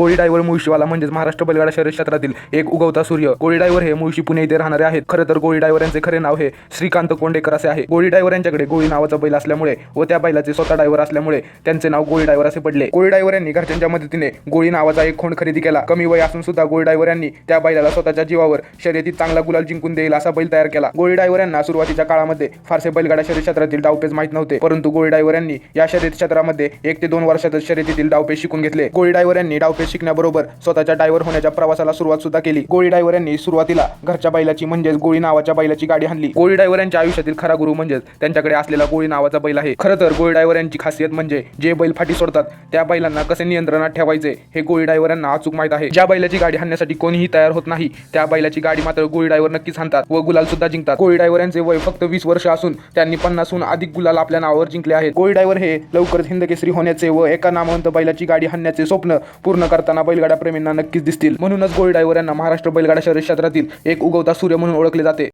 गोळी डायव्हर मुळशीवाला म्हणजेच महाराष्ट्र बैलगाडा शहर क्षेत्रातील एक उगवता सूर्य गोळी डायव्हर हे मुळशी पुणे इथे राहणारे आहेत खरं तर गोळी डायव्हर यांचे खरे नाव हे श्रीकांत कोंडेकर असे आहे गोळी डायव्हर यांच्याकडे गोळी नावाचा बैल असल्यामुळे व त्या बैलाचे स्वतः डायव्हर असल्यामुळे त्यांचे नाव गोळी डायव्हर असे पडले गोळी डायव्हर यांनी घरच्यांच्या मदतीने गोळी नावाचा एक खोंड खरेदी केला कमी वय असून सुद्धा गोळी डायव्हर यांनी त्या बैलाला स्वतःच्या जीवावर शर्यतीत चांगला गुलाल जिंकून देईल असा बैल तयार केला गोळी डायव्हर यांना सुरुवातीच्या काळामध्ये फारसे बैलगाडा शर्यत क्षेत्रातील डावपेच माहीत नव्हते परंतु गोळी डायव्हर यांनी या शर्यत क्षेत्रामध्ये एक ते दोन वर्षातच शर्यतीतील डावपेच शिकून घेतले गोळी डायव्हर यांनी डावपेच शिकण्याबरोबर स्वतःच्या डायव्हर होण्याच्या प्रवासाला सुरुवात सुद्धा केली. गोळी डायव्हर यांनी सुरुवातीला घरच्या बैलाची म्हणजेच गोळी नावाच्या बैलाची गाडी हाणली गोळी डायव्हर यांच्या आयुष्यातील खरा गुरु म्हणजेच त्यांच्याकडे असलेला गोळी नावाचा बैल आहे. खरं तर गोळी डायव्हर यांची खासियत म्हणजे जे बैल फाटी सोडतात त्या बैलांना कसे नियंत्रणात ठेवायचे हे गोळी डायव्हर यांना अचूक माहीत आहे. ज्या बैलाची गाडी हाणण्यासाठी कोणीही तयार होत नाही त्या बैलाची गाडी मात्र गोळी डायव्हर नक्कीच हाणतात व गुलाल सुद्धा जिंकतात. गोळी डायव्हर यांचे वय फक्त वीस वर्ष असून त्यांनी पन्नासहून अधिक गुलाल आपल्या नावावर जिंकले आहेत. गोळी डायव्हर हे लवकरच हिंदकेसरी होण्याचे व एका नामवंत बैलाची गाडी हाणण्याचे स्वप्न पूर्ण करतात. करताना बैलगाडा प्रेमींना नक्कीच दिसतील. म्हणूनच गोळी डायव्हर यांना महाराष्ट्र बैलगाडा शहरी क्षेत्रातील एक उगवता सूर्य म्हणून ओळखले जाते.